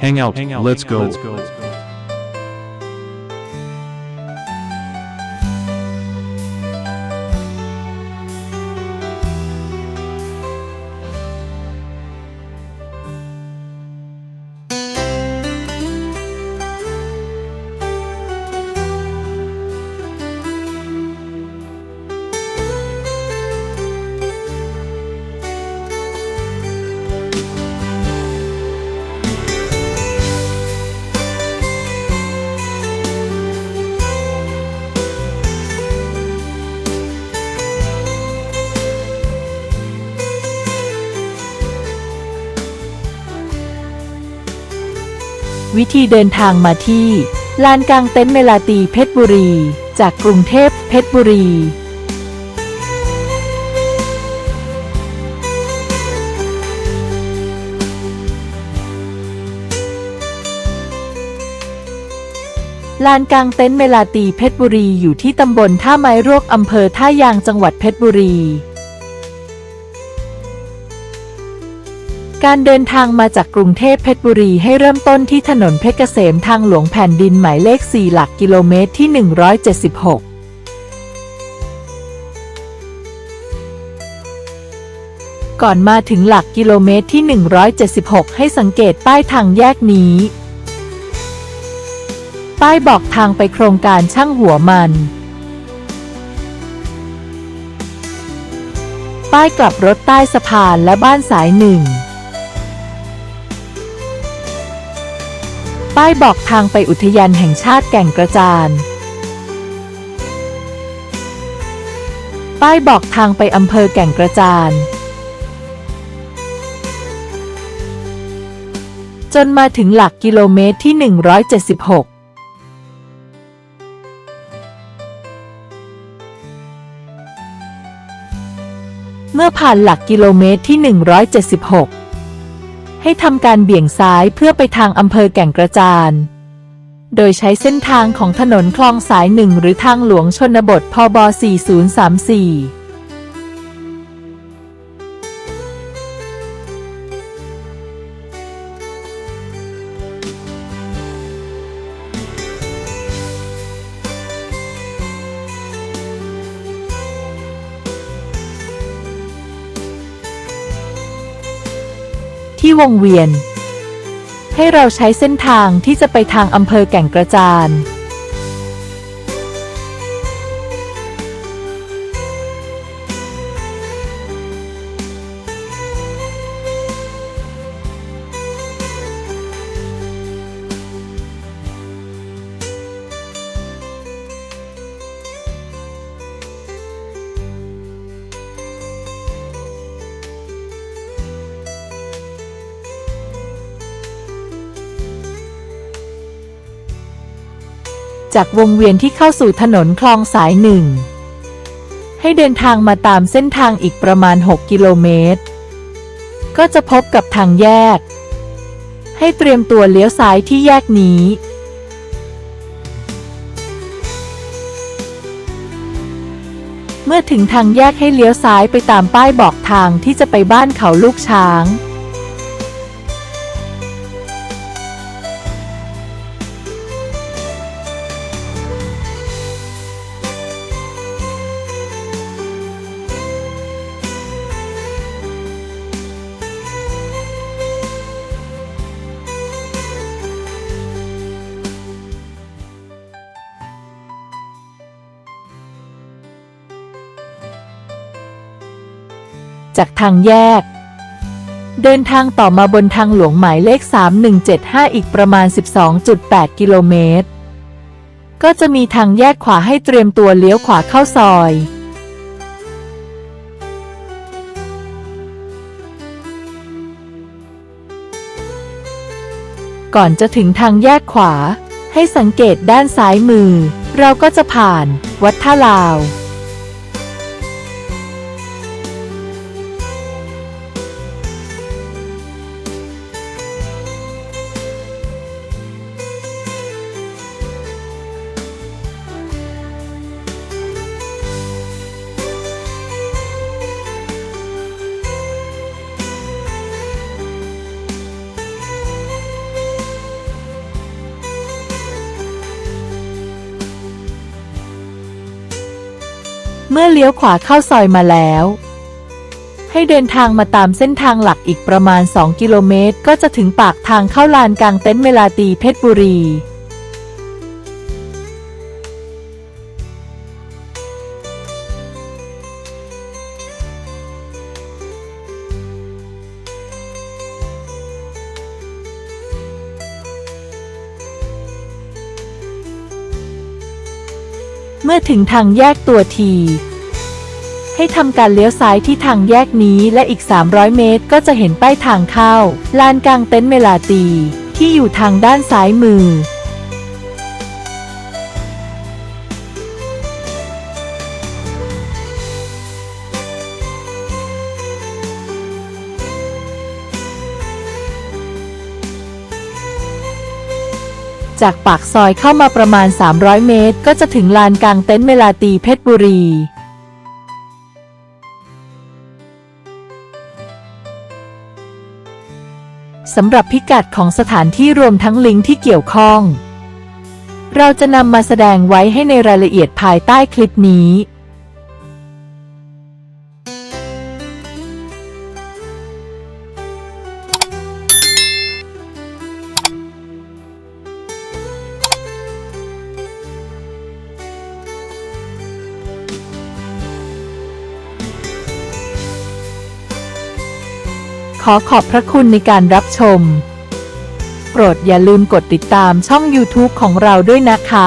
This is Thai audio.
Hang out. Hang out. Let's, Hang go. Out. Let's go. วิธีเดินทางมาที่ ลานกลางเต็นท์เมลาตีเพชรบุรี จากกรุงเทพเพชรบุรี ลานกลางเต็นท์เมลาตีเพชรบุรีอยู่ที่ตำบลท่าไม้รวกอำเภอท่ายางจังหวัดเพชรบุรี การเดินทางมาจากกรุงเทพเพชรบุรีให้เริ่มต้นที่ถนนเพชรเกษมทางหลวงแผ่นดินหมายเลข 4 หลักกิโลเมตรที่ 176ก่อนมาถึงหลักกิโลเมตรที่ 176 ให้สังเกตป้ายทางแยกนี้ ป้ายบอกทางไปโครงการช่างหัวมัน ป้ายกลับรถใต้สะพานและบ้านสายหนึ่ง ป้ายบอกทางไปอุทยานแห่งชาติแก่งกระจาน ป้ายบอกทางไปอำเภอแก่งกระจาน จนมาถึงหลักกิโลเมตรที่ 176เมื่อผ่านหลักกิโลเมตรที่ 176 ให้ทำการเบี่ยงซ้ายเพื่อไปทางอำเภอแก่งกระจาน โดยใช้เส้นทางของถนนคลองสายหนึ่งหรือทางหลวงชนบทพบ 4034 ที่วงเวียน ให้เราใช้เส้นทางที่จะไปทางอำเภอแก่งกระจาน จากวงเวียนที่เข้าสู่ถนนคลองสายหนึ่ง ให้เดินทางมาตามเส้นทางอีกประมาณ 6 กิโลเมตร ก็จะพบกับทางแยก ให้เตรียมตัวเลี้ยวซ้ายที่แยกนี้เมื่อถึงทางแยกให้เลี้ยวซ้ายไปตามป้ายบอกทางที่จะไปบ้านเขาลูกช้าง จากทางแยก เดินทางต่อมาบนทางหลวงหมายเลข 3175 อีกประมาณ 12.8 กิโลเมตร ก็จะมีทางแยกขวาให้เตรียมตัวเลี้ยวขวาเข้าซอยก่อนจะถึงทางแยกขวา ให้สังเกตด้านซ้ายมือ เราก็จะผ่าน วัดท่าลาว เมื่อเลี้ยวขวาเข้าซอยมาแล้ว ให้เดินทางมาตามเส้นทางหลักอีกประมาณ 2 กิโลเมตร ก็จะถึงปากทางเข้าลานกลางเต็นท์เมลาตีเพชรบุรี มื่อถึงทางแยกตัวที ให้ทำการเลี้ยวซ้ายที่ทางแยกนี้และอีก 300 เมตรก็จะเห็นป้ายทางเข้า ลานกลางเต็นท์เมลาตี ที่อยู่ทางด้านซ้ายมือ จากปากซอยเข้ามาประมาณ 300 เมตร ก็จะถึงลานกลางเต็นท์เมลาตีเพชรบุรีสำหรับพิกัดของสถานที่รวมทั้งลิงก์ที่เกี่ยวข้อง เราจะนำมาแสดงไว้ให้ในรายละเอียดภายใต้คลิปนี้ ขอขอบพระคุณในการรับชม โปรดอย่าลืมกดติดตามช่อง YouTube ของเราด้วยนะคะ